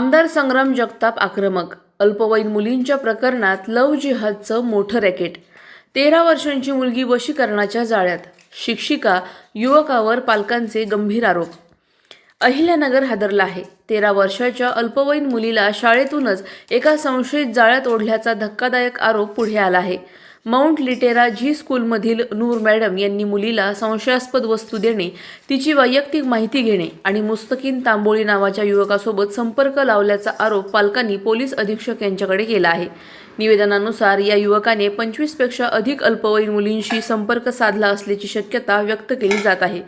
आमदार संग्राम जगताप आक्रमक. अल्पवयीन मुलींच्या प्रकरणात लव जिहादचं मोठं रॅकेट. तेरा वर्षांची मुलगी वशीकरणाच्या जाळ्यात. शिक्षिका युवकावर पालकांचे गंभीर आरोप. अहिल्यानगर हादरला आहे. तेरा वर्षाच्या अल्पवयीन मुलीला शाळेतूनच एका संशयित जाळ्यात ओढल्याचा धक्कादायक आरोप पुढे आला आहे. माउंट लिटेरा झी स्कूलमधील नूर मॅडम यांनी मुलीला संशयास्पद वस्तू देणे तिची वैयक्तिक माहिती घेणे आणि मुस्तकीन तांबोळी नावाच्या युवकासोबत संपर्क लावल्याचा आरोप पालकांनी पोलीस अधीक्षक यांच्याकडे केला आहे. निवेदनानुसार या युवकाने पंचवीसपेक्षा अधिक अल्पवयीन मुलींशी संपर्क साधला असल्याची शक्यता व्यक्त केली जात आहे.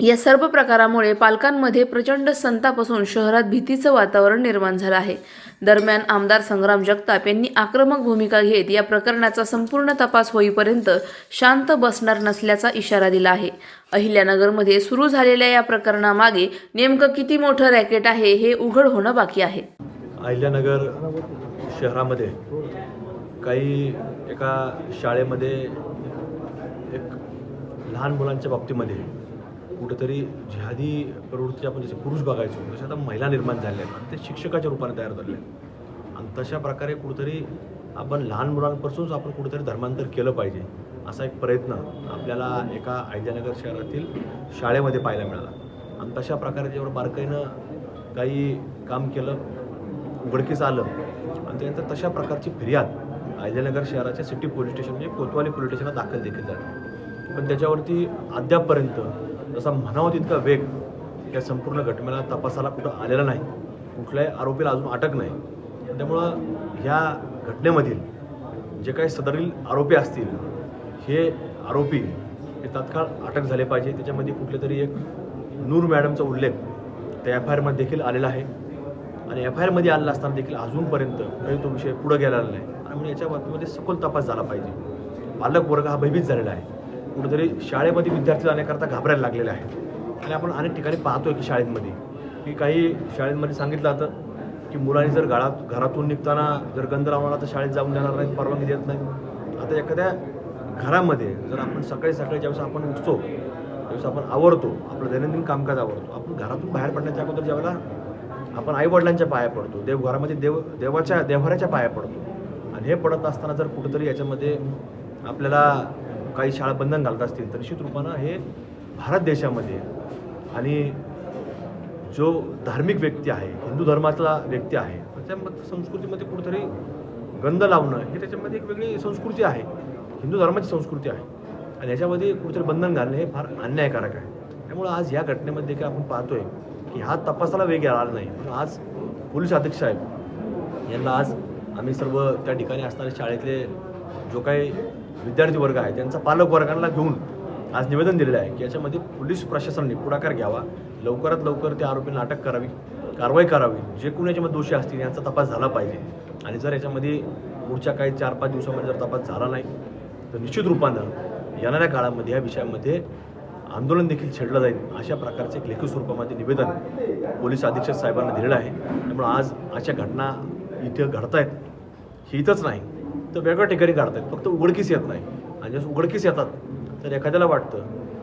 या सर्व प्रकारामुळे पालकांमध्ये प्रचंड संताप असून शहरात भीतीचं वातावरण निर्माण झालं आहे. दरम्यान आमदार संग्राम जगताप यांनी आक्रमक भूमिका घेत या प्रकरणाचा संपूर्ण तपास होईपर्यंत शांत बसणार नसल्याचा इशारा दिला आहे. अहिल्यानगरमध्ये सुरू झालेल्या या प्रकरणामागे नेमकं किती मोठं रॅकेट आहे हे उघड होणं बाकी आहे. अहिल्यानगर शहरामध्ये काही एका शाळेमध्ये एक लहान मुलांच्या बाबतीमध्ये कुठंतरी जिहादी प्रवृत्ती आपण जसे पुरुष बघायचो तसे आता महिला निर्माण झाल्या आहेत आणि ते शिक्षकाच्या रूपाने तयार झाले आहेत. आणि तशा प्रकारे कुठंतरी आपण लहान मुलांपासूनच आपण कुठंतरी धर्मांतर केलं पाहिजे असा एक प्रयत्न आपल्याला एका अहिल्यानगर शहरातील शाळेमध्ये पाहायला मिळाला. आणि तशा प्रकारे जेवढं बारकाईनं काही काम केलं उघडकीस आलं आणि त्यानंतर तशा प्रकारची फिर्याद अहिल्यानगर शहराच्या सिटी पोलीस स्टेशन म्हणजे कोतवाली पोलीस स्टेशनला दाखल देखील झाली. पण त्याच्यावरती अद्यापपर्यंत जसा म्हणावा तितका वेग या संपूर्ण घटनेला तपासाला कुठं आलेला नाही. कुठल्याही आरोपीला अजून अटक नाही. त्यामुळं ह्या घटनेमधील जे काही सदरील आरोपी असतील हे आरोपी हे तात्काळ अटक झाले पाहिजे. त्याच्यामध्ये कुठले तरी एक नूर मॅडमचा उल्लेख त्या एफ आय आरमध्ये देखील आलेला आहे. आणि एफ आय आरमध्ये आलेला असताना देखील अजूनपर्यंत काही तो विषय पुढं गेलेला नाही. आणि म्हणून याच्या बाबतीमध्ये सखोल तपास झाला पाहिजे. पालक वर्ग हा भयभीत झालेला आहे. कुठेतरी शाळेमध्ये विद्यार्थी जाण्याकरता घाबरायला लागलेले आहेत. आणि आपण अनेक ठिकाणी पाहतोय की शाळेमध्ये. की काही शाळेमध्ये सांगितलं जातं की मुलांनी जर घरात घरातून निघताना जर गंध लावणार तर शाळेत जाऊन देणार नाही परवानगी देत नाही आता एखाद्या घरामध्ये जर आपण सकाळी सकाळी ज्यावेळेस आपण उठतो त्यावेळेस आपण आवडतो आपलं दैनंदिन कामकाज आवडतो आपण घरातून बाहेर पडण्याच्या अगोदर ज्यावेळेला आपण आईवडिलांच्या पाया पडतो देवघरामध्ये देव देवाच्या देवघराच्या पाया पडतो. आणि हे पडत असताना जर कुठंतरी याच्यामध्ये आपल्याला काही शाळा बंधन घालत असतील तर निश्चित रूपानं हे भारत देशामध्ये आणि जो धार्मिक व्यक्ती आहे हिंदू धर्मातला व्यक्ती आहे त्याच्या संस्कृतीमध्ये कुठेतरी गंध लावणं हे त्याच्यामध्ये एक वेगळी संस्कृती आहे. हिंदू धर्माची संस्कृती आहे. आणि याच्यामध्ये कुठेतरी बंधन घालणं हे फार अन्यायकारक आहे. त्यामुळं आज या घटनेमध्ये काय आपण पाहतोय की हा तपासाला वेग आला नाही. पण आज पोलीस अधीक्षक साहेब यांना आज आम्ही सर्व त्या ठिकाणी असणारे शाळेतले जो काही विद्यार्थी वर्ग आहे त्यांचा पालक वर्गांना घेऊन आज निवेदन दिलेलं आहे की याच्यामध्ये पोलीस प्रशासनाने पुढाकार घ्यावा. लवकरात लवकर त्या आरोपींना अटक करावी कारवाई करावी. जे कोणी याच्यामध्ये दोषी असतील यांचा तपास झाला पाहिजे. आणि जर याच्यामध्ये पुढच्या काही चार पाच दिवसामध्ये जर तपास झाला नाही तर निश्चित रूपानं येणाऱ्या काळामध्ये या विषयामध्ये आंदोलन देखील छेडलं जाईल अशा प्रकारचे एक लेखी स्वरूपामध्ये निवेदन पोलीस अधीक्षक साहेबांना दिलेलं आहे. त्यामुळे आज अशा घटना इथे आहेत हे इथंच नाही. तर वेगळ्या ठिकाणी काढतात फक्त उघडकीस येत नाही. आणि जसं उघडकीस येतात तर एखाद्याला वाटतं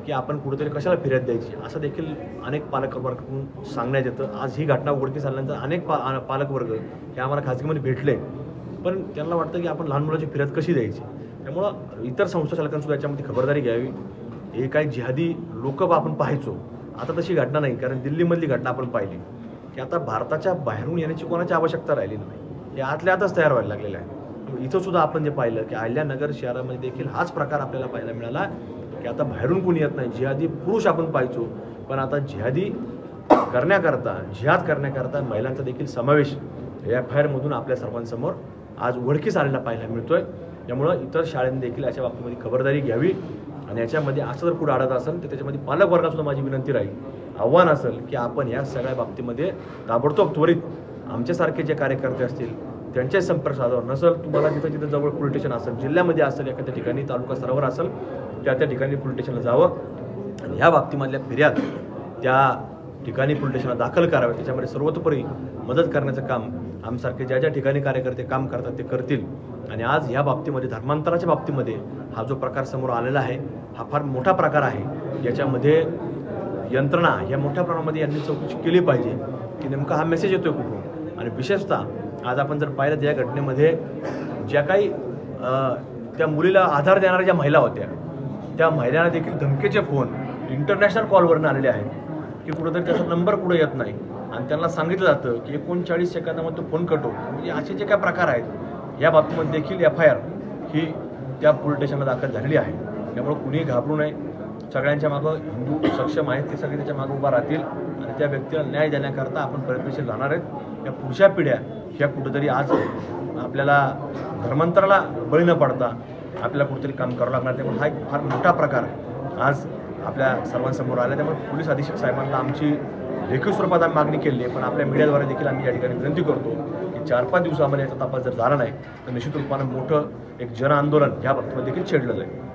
की आपण कुठेतरी कशाला फिर्याद द्यायची? असं देखील अनेक पालकवर्गाकडून सांगण्यात येतं. आज ही घटना उघडकीस आल्यानंतर अनेक पा पालकवर्ग हे आम्हाला खाजगीमध्ये भेटले. पण त्यांना वाटतं की आपण लहान मुलाची फिर्याद कशी द्यायची? त्यामुळं इतर संस्था चालकांसुद्धा याच्यामध्ये खबरदारी घ्यावी. हे काही जिहादी लोक आपण पाहायचो. आता तशी घटना नाही. कारण दिल्लीमधली घटना आपण पाहिली. की आता भारताच्या बाहेरून येण्याची कोणाची आवश्यकता राहिली नाही. हे आतल्या आतच तयार व्हायला लागलेलं आहे. इथं सुद्धा आपण जे पाहिलं की अहिल्यानगर शहरामध्ये देखील हाच प्रकार आपल्याला पाहायला मिळाला की आता बाहेरून कोणी येत नाही. जिहादी पुरुष आपण पाहायचो पण आता जिहादी करण्याकरता जिहाद करण्याकरता महिलांचा देखील समावेश एफ आय आरमधून आपल्या सर्वांसमोर आज उघडकीस आलेला पाहायला मिळतोय. त्यामुळं इतर शाळांनी देखील याच्या बाबतीमध्ये खबरदारी घ्यावी आणि याच्यामध्ये असं जर पुढे अडत असेल तर त्याच्यामध्ये पालकवर्गासुद्धा माझी विनंती राहील. आव्हान असेल की आपण या सगळ्या बाबतीमध्ये ताबडतोब त्वरित आमच्यासारखे जे कार्यकर्ते असतील त्यांच्याच संपर्क साधावा नसेल तुम्हाला जिथं जिथं जवळ पोलीस स्टेशन असेल जिल्ह्यामध्ये असेल एखाद्या ठिकाणी तालुका स्तरावर असेल त्या त्या ठिकाणी पोलीस स्टेशनला जावं. आणि ह्या बाबतीमधल्या फिर्याद त्या ठिकाणी पोलीस स्टेशनला दाखल करावे त्याच्यामध्ये सर्वतोपरी मदत करण्याचं काम आमसारखे ज्या ज्या ठिकाणी कार्यकर्ते काम करतात ते करतील. आणि आज ह्या बाबतीमध्ये धर्मांतराच्या बाबतीमध्ये हा जो प्रकार समोर आलेला आहे हा फार मोठा प्रकार आहे. याच्यामध्ये यंत्रणा या मोठ्या प्रमाणामध्ये यांनी चौकशी केली पाहिजे की नेमका हा मेसेज येतोय कुठून? आणि विशेषतः आज आपण जर पाहिलं तर या घटनेमध्ये ज्या काही त्या मुलीला आधार देणाऱ्या ज्या महिला होत्या त्या महिलांना देखील धमकीचे फोन इंटरनॅशनल कॉलवरनं आलेले आहेत की कुठंतरी त्याचा नंबर कुठं येत नाही. आणि त्यांना सांगितलं जातं की एकोणचाळीस सेकंदामध्ये तो फोन कटो म्हणजे असे जे काय प्रकार आहेत या बाबतीमध्ये देखील एफ आय आर ही त्या पोलीस स्टेशनला दाखल झालेली आहे. त्यामुळे कुणीही घाबरू नये. सगळ्यांच्या मागं हिंदू सक्षम आहेत ते सगळे त्याच्या मागं उभा राहतील आणि त्या व्यक्तीला न्याय देण्याकरता आपण प्रयत्नशील राहणार आहेत. या पुढच्या पिढ्या ह्या कुठंतरी आज आपल्याला धर्मांतराला बळी न पडता आपल्याला कुठेतरी काम करावं लागणार. त्यामुळे हा एक फार मोठा प्रकार आज आपल्या सर्वांसमोर आला त्यामुळे पोलीस अधीक्षक साहेबांना आमची लेखी स्वरूपात आम्ही मागणी केली आहे. पण आपल्या मीडियाद्वारे देखील आम्ही या ठिकाणी विनंती करतो की चार पाच दिवसामध्ये याचा तपास जर झाला नाही तर निश्चित रूपानं मोठं एक जन आंदोलन ह्या बाबतीमध्ये देखील छेडलं जाईल